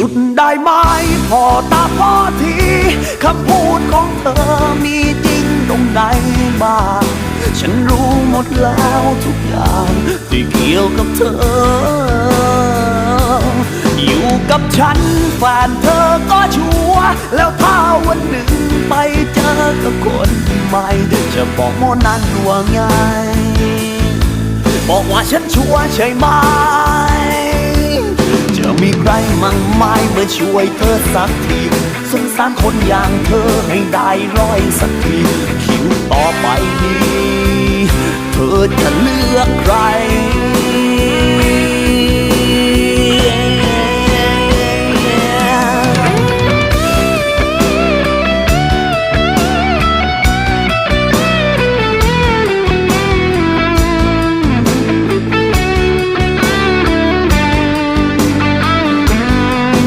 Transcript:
หยุดได้ไหมพอตาพอทีคำพูดของเธอมีจริงตรงไหนบ้างฉันรู้หมดแล้วทุกอย่างที่เกี่ยวกับเธอ อยู่กับฉันแฟนเธอก็ชัวร์แล้วถ้าวันหนึ่งไปเจอกับคนใหม่จะบอกโมนั้นว่าไง บอกว่าฉันชัวร์ใช่ไหม มั่งไม่มาช่วยเธอสักทีสงสารคนอย่างเธอให้ได้ร้อยสักทีคิวต่อไปนี้ เธอจะเลือกใคร